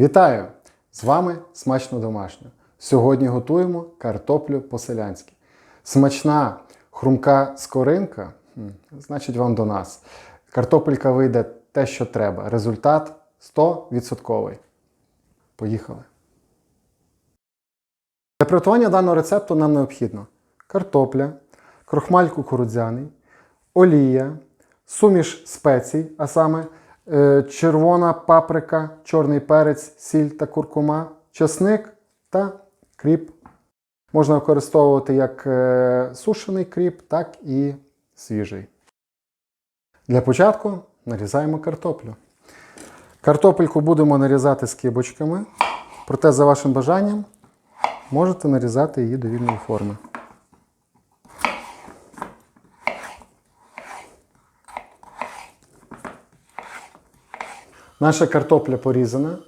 Вітаю! З вами смачно домашньо. Сьогодні готуємо картоплю по-селянськи. Смачна хрумка скоринка, значить вам до нас. Картопелька вийде те, що треба. Результат 100%. Поїхали. Для приготування даного рецепту нам необхідно картопля, крохмаль кукурудзяний, олія, суміш спецій, а саме червона паприка, чорний перець, сіль та куркума, чесник та кріп. Можна використовувати як е, сушений кріп, так і свіжий. Для початку нарізаємо картоплю. Картопельку будемо нарізати скибочками, проте за вашим бажанням можете нарізати її до вільної форми. Наша картопля порізана.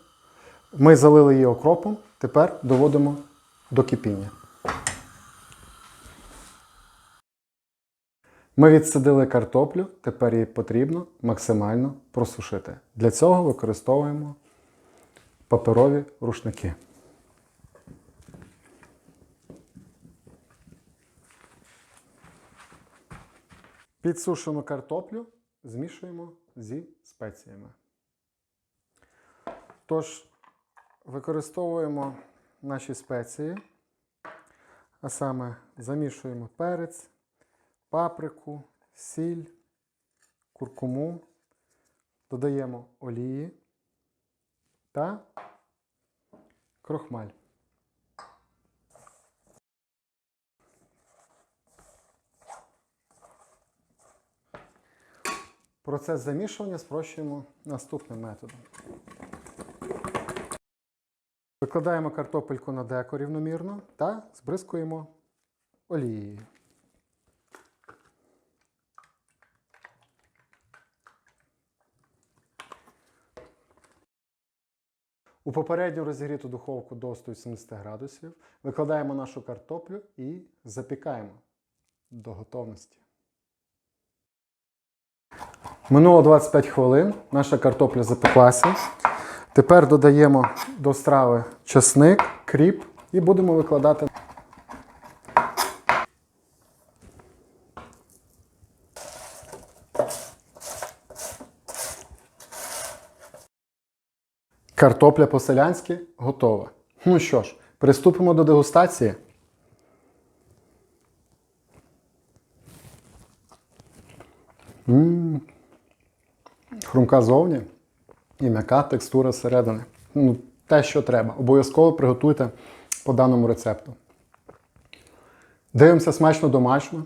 Ми залили її окропом. Тепер доводимо до кипіння. Ми відсадили картоплю, тепер її потрібно максимально просушити. Для цього використовуємо паперові рушники. Підсушену картоплю змішуємо зі спеціями. Тож, використовуємо наші спеції, а саме замішуємо перець, паприку, сіль, куркуму, додаємо олії та крохмаль. Процес замішування спрощуємо наступним методом. Викладаємо картопельку на деко рівномірно та збризкуємо олією. У попередньо розігріту духовку до 170 градусів викладаємо нашу картоплю і запікаємо до готовності. Минуло 25 хвилин, наша картопля запеклася. Тепер додаємо до страви чесник, кріп і будемо викладати. Картопля по-селянськи готова. Ну що ж, приступимо до дегустації. М, Хрумка зовні і м'яка текстура зсередини. Ну, те, що треба. Обов'язково приготуйте по даному рецепту. Дивимося смачно домашньо,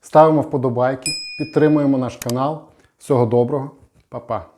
ставимо вподобайки, підтримуємо наш канал. Всього доброго, Па-па!